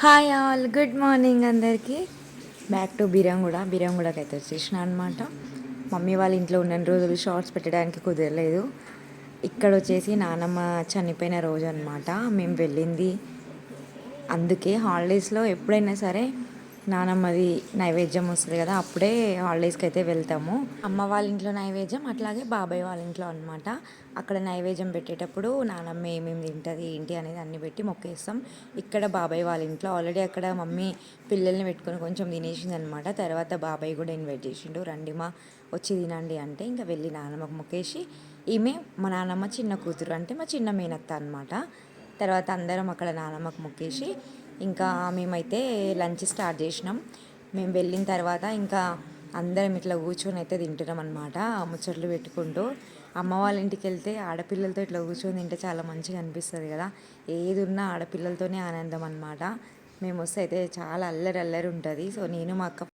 Hi all good morning అందరికీ. Back to Biranguda బిరంగూడకి అయితే వచ్చేసిన అనమాట మమ్మీ వాళ్ళ ఇంట్లో ఉన్న రోజులు షార్ట్స్ పెట్టడానికి కుదరలేదు. ఇక్కడ వచ్చేసి నానమ్మ చనిపోయిన రోజు అనమాట మేము వెళ్ళింది. అందుకే హాలిడేస్లో ఎప్పుడైనా సరే నానమ్మది నైవేద్యం వస్తుంది కదా అప్పుడే హాలిడేస్కి అయితే వెళ్తాము. అమ్మ వాళ్ళ ఇంట్లో నైవేద్యం అట్లాగే బాబాయ్ వాళ్ళ ఇంట్లో అనమాట అక్కడ నైవేద్యం పెట్టేటప్పుడు నానమ్మ ఏమేమి తింటుంది ఏంటి అనేది అన్ని పెట్టి మొక్కేస్తాం. ఇక్కడ బాబాయ్ వాళ్ళ ఇంట్లో ఆల్రెడీ అక్కడ మమ్మీ పిల్లల్ని పెట్టుకొని కొంచెం తినేసింది అనమాట తర్వాత బాబాయ్ కూడా ఇన్వైట్ చేసిండు రండి మా వచ్చి తినండి అంటే ఇంకా వెళ్ళి నానమ్మకు మొక్కేసి ఈమె మా నానమ్మ చిన్న కూతురు అంటే మా చిన్న మేనత్త అనమాట తర్వాత అందరం అక్కడ నానమ్మకు మొక్కేసి ఇంకా మేమైతే లంచ్ స్టార్ట్ చేసినాం. మేము వెళ్ళిన తర్వాత ఇంకా అందరం ఇట్లా కూర్చొని అయితే తింటున్నాం అనమాట ముచ్చట్లు పెట్టుకుంటూ అమ్మ వాళ్ళ ఇంటికి వెళ్తే ఆడపిల్లలతో ఇట్లా కూర్చొని తింటే చాలా మంచిగా అనిపిస్తుంది కదా. ఏది ఉన్నా ఆడపిల్లలతోనే ఆనందం అనమాట మేము వస్తే అయితే చాలా అల్లరి అల్లరి ఉంటుంది. సో నేను మా అక్క